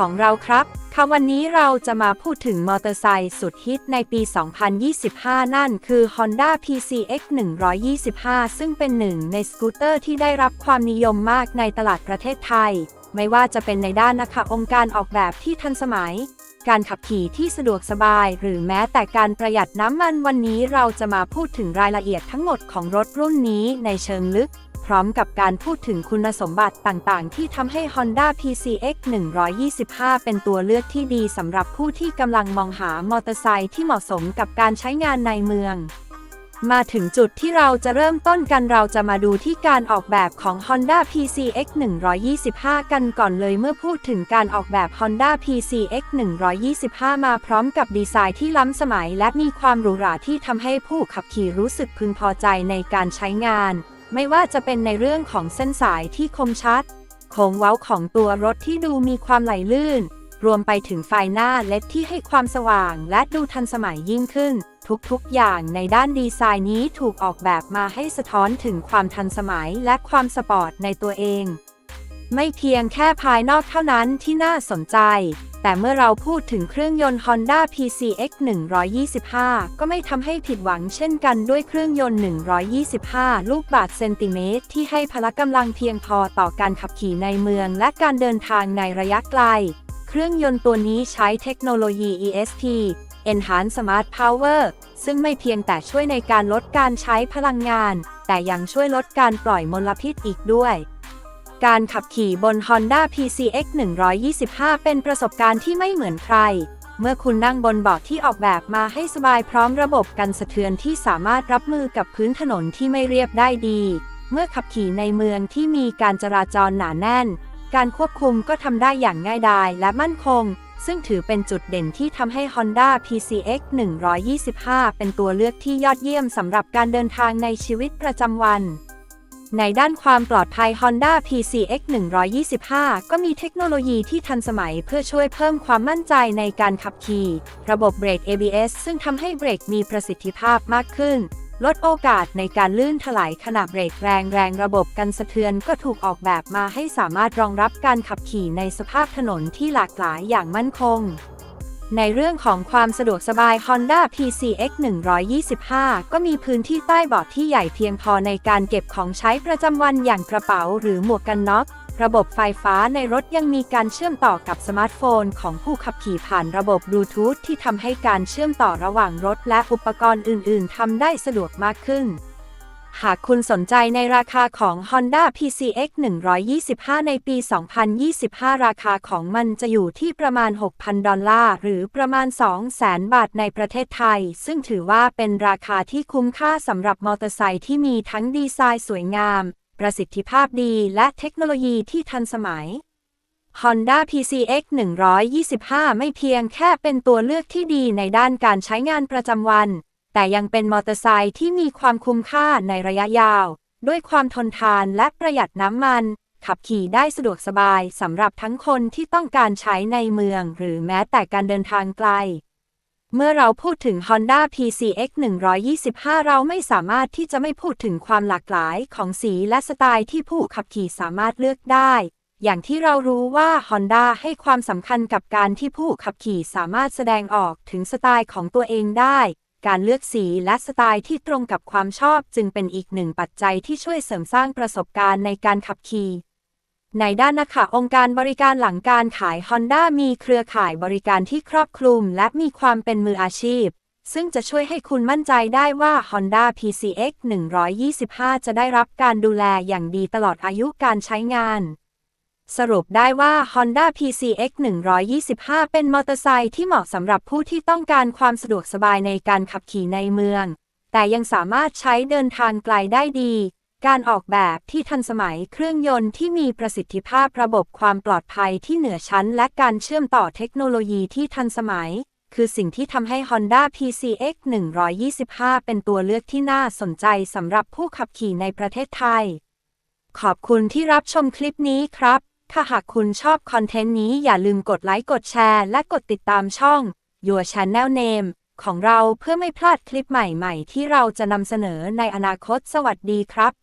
ของเราครับ ค่ะวันนี้เราจะมาพูดถึงมอเตอร์ไซค์สุดฮิตในปี 2025 นั่นคือ Honda PCX 125 ซึ่งเป็นหนึ่งในสกูตเตอร์ที่ได้รับความนิยมมากในตลาดประเทศไทย ไม่ว่าจะเป็นในด้านนะคะองค์การออกแบบที่ทันสมัย การขับขี่ที่สะดวกสบาย หรือแม้แต่การประหยัดน้ำมันวันนี้เราจะมาพูดถึงรายละเอียดทั้งหมดของรถรุ่นนี้ในเชิงลึก พร้อมกับการพูดถึงคุณสมบัติต่างๆ ที่ทำให้ Honda PCX 125 เป็นตัวเลือกที่ดีสำหรับผู้ที่กำลังมองหามอเตอร์ไซค์ที่เหมาะสมกับการใช้งานในเมือง มาถึงจุดที่เราจะเริ่มต้นกันเราจะมาดูที่การออกแบบของ Honda PCX 125 กันก่อนเลยเมื่อพูดถึงการออกแบบ Honda PCX 125 มาพร้อมกับดีไซน์ที่ล้ำสมัย และมีความหรูหราที่ทำให้ผู้ขับขี่รู้สึกพึงพอใจในการใช้งาน ไม่ว่าจะเป็นในเรื่องของเส้นสายที่คมชัด โค้งเว้าของตัวรถที่ดูมีความไหลลื่น รวมไปถึงไฟหน้าเล็ดที่ให้ความสว่างและดูทันสมัยยิ่งขึ้น ทุกๆ อย่างในด้านดีไซน์นี้ถูกออกแบบมาให้สะท้อนถึงความทันสมัยและความสปอร์ตในตัวเอง ไม่เพียงแค่ภายนอกเท่านั้นที่น่าสนใจ แต่เมื่อเราพูดถึงเครื่องยนต์ Honda PCX 125 ก็ไม่ทำให้ผิดหวังเช่นกันด้วยเครื่องยนต์ 125 ลูกบาศก์เซนติเมตร ที่ให้พละกำลังเพียงพอต่อการขับขี่ในเมืองและการเดินทางในระยะไกล เครื่องยนต์ตัวนี้ใช้เทคโนโลยี ESP Enhanced Smart Power ซึ่งไม่เพียงแต่ช่วยในการลดการใช้พลังงาน แต่ยังช่วยลดการปล่อยมลพิษอีกด้วย การขับขี่บน Honda PCX 125 เป็นประสบการณ์ที่ไม่เหมือนใคร เมื่อคุณนั่งบนเบาะที่ออกแบบมาให้สบายพร้อมระบบกันสะเทือนที่สามารถรับมือกับพื้นถนนที่ไม่เรียบได้ดี เมื่อขับขี่ในเมืองที่มีการจราจรหนาแน่น การควบคุมก็ทำได้อย่างง่ายดายและมั่นคง ซึ่งถือเป็นจุดเด่นที่ทำให้ Honda PCX 125 เป็นตัวเลือกที่ยอดเยี่ยมสำหรับการเดินทางในชีวิตประจำวัน ในด้านความปลอดภัย Honda PCX 125 ก็มีเทคโนโลยีที่ทันสมัยเพื่อช่วยเพิ่มความมั่นใจในการขับขี่ ระบบเบรก ABS ซึ่งทำให้เบรกมีประสิทธิภาพมากขึ้น ลดโอกาสในการลื่นถลายขณะเบรกแรงแรงระบบกันสะเทือนก็ถูกออกแบบมาให้สามารถรองรับการขับขี่ในสภาพถนนที่หลากหลายอย่างมั่นคง ในเรื่องของความสะดวกสบาย Honda PCX 125 ก็มีพื้นที่ใต้เบาะที่ใหญ่เพียงพอในการเก็บของใช้ประจำวันอย่างกระเป๋าหรือหมวกกันน็อก ระบบไฟฟ้าในรถยังมีการเชื่อมต่อกับสมาร์ทโฟนของผู้ขับขี่ผ่านระบบบลูทูธที่ทำให้การเชื่อมต่อระหว่างรถและอุปกรณ์อื่น ๆทำได้สะดวกมากขึ้น หากคุณสนใจในราคาของ Honda PCX 125 ในปี 2025 ราคาของมันจะอยู่ที่ประมาณ 6,000 ดอลลาร์ หรือประมาณ 200,000 บาทในประเทศไทย ซึ่งถือว่าเป็นราคาที่คุ้มค่าสำหรับมอเตอร์ไซค์ที่มีทั้งดีไซน์สวยงาม ประสิทธิภาพดี และเทคโนโลยีที่ทันสมัย Honda PCX 125 ไม่เพียงแค่เป็นตัวเลือกที่ดีในด้านการใช้งานประจำวัน แต่ยังเป็นมอเตอร์ไซค์ที่มีความคุ้มค่าในระยะยาว ด้วยความทนทานและประหยัดน้ำมัน ขับขี่ได้สะดวกสบายสำหรับทั้งคนที่ต้องการใช้ในเมือง หรือแม้แต่การเดินทางไกล เมื่อเราพูดถึง Honda PCX 125 เราไม่สามารถที่จะไม่พูดถึงความหลากหลายของสีและสไตล์ที่ผู้ขับขี่สามารถเลือกได้อย่างที่เรารู้ว่า Honda ให้ความสำคัญกับการที่ผู้ขับขี่สามารถแสดงออกถึงสไตล์ของตัวเองได้ การเลือกสีและสไตล์ที่ตรงกับความชอบจึงเป็นอีกหนึ่งปัจจัยที่ช่วยเสริมสร้างประสบการณ์ในการขับขี่ในด้านนะคะองค์การบริการหลังการขาย Honda มีเครือข่ายบริการที่ครอบคลุมและมีความเป็นมืออาชีพ ซึ่งจะช่วยให้คุณมั่นใจได้ว่า Honda PCX 125 จะได้รับการดูแลอย่างดีตลอดอายุการใช้งาน สรุปได้ว่า Honda PCX 125 เป็นมอเตอร์ไซค์ที่เหมาะสำหรับผู้ที่ต้องการความสะดวกสบายในการขับขี่ในเมือง แต่ยังสามารถใช้เดินทางไกลได้ดี การออกแบบที่ทันสมัยเครื่องยนต์ที่มีประสิทธิภาพระบบความปลอดภัยที่เหนือชั้น และการเชื่อมต่อเทคโนโลยีที่ทันสมัย คือสิ่งที่ทำให้ Honda PCX 125 เป็นตัวเลือกที่น่าสนใจสำหรับผู้ขับขี่ในประเทศไทย ขอบคุณที่รับชมคลิปนี้ครับ ถ้าหากคุณชอบคอนเทนต์นี้อย่าลืมกดไลค์กดแชร์และกดติดตามช่อง Your Channel Name ของเราเพื่อไม่พลาดคลิปใหม่ๆ ที่เราจะนำเสนอในอนาคตสวัสดีครับ